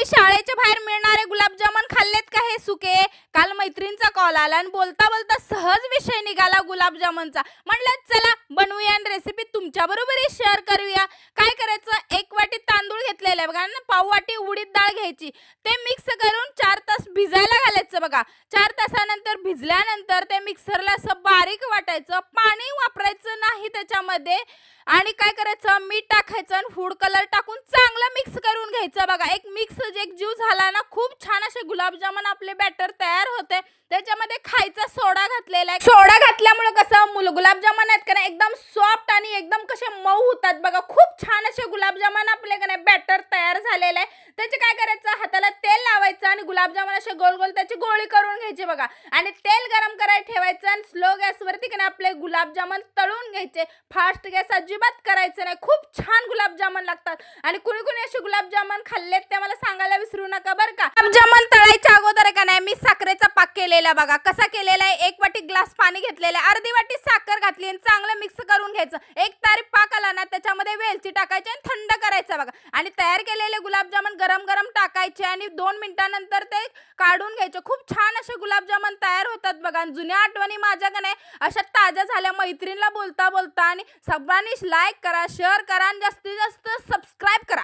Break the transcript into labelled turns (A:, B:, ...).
A: तुम्ही शाळेच्या बाहेर मिळणारे गुलाबजामुन खाल्लेत का हे सुके? काल मैत्रीणचा कॉल आला आणि बोलता बोलता सहज विषय निघाला गुलाबजामुनचा. म्हणलं चला बनवूया आणि रेसिपी तुमच्या बरोबरही शेअर करूया. काय करायचं? एक वाटी तांदूळ घेतलेले आहे बघा आणि पाव वाटी उडीद डाळ घ्यायची. ते मिक्स करून चार तास भिजायला घालायचं बघा. चार तासानंतर भिजल्यानंतर ते मिक्सरला असं बारीक वाटायचं. पाणी वापरायचं नाही त्याच्यामध्ये. आणि काय करायचं? मीठ टाकायचं आणि फूड कलर टाकून चांगलं मिक्स करून घ्यायचं. बघा एक मिक्स एक जीव झाला ना खूप छान असे गुलाबजामुन आपले बॅटर तयार होते. त्याच्यामध्ये खायचा सोडा घातलेला आहे. सोडा घातल्यामुळे कसं मुल गुलाबजामुन आहेत का नाही एकदम सॉफ्ट आणि एकदम कसे मऊ होतात. बघा खूप छान असे गुलाबजामुन आपले का नाही बॅटर तयार झालेलं आहे. त्याचे काय करायचं हाताला तेल लावायचं आणि गुलाबजामुन असे गोल गोल त्याची गोळी करून घ्यायची बघा. आणि तेल गरम करायला ठेवायचं आणि स्लो गॅसवरती की नाही आपले गुलाबजामुन तळून घ्यायचे. फास्ट गॅस अजिबात करायचं नाही. खूप छान गुलाबजामुन लागतात. आणि कुणी कुणी असे गुलाबजामुन खाल्लेत ते मला सांगायला विसरू नका बरं का. गुलाबजामुन तळायच्या अगोदर का नाही मी साखरेचा पाक केलेला बघा. कसा केलेला आहे? एक वाटी ग्लास पाणी घेतलेलं आहे. अर्धी वाटी साखर घातली आणि चांगलं मिक्स करून घ्यायचं. एक तारी करताना त्याच्यामध्ये वेलची टाकायची आणि थंड करायचं बघा. आणि तयार केलेले गुलाबजामुन गरम गरम टाकायचे आणि दोन मिनिटानंतर ते काढून घ्यायचे. खूप छान असे गुलाबजामुन तयार होतात बघा. आणि जुन्या आठवणी माझ्याकडे अशा ताज्या झाल्या मैत्रिणीला बोलता बोलता आणि सर्वांनी लाईक करा शेअर करा आणि जास्तीत जास्त सबस्क्राईब करा.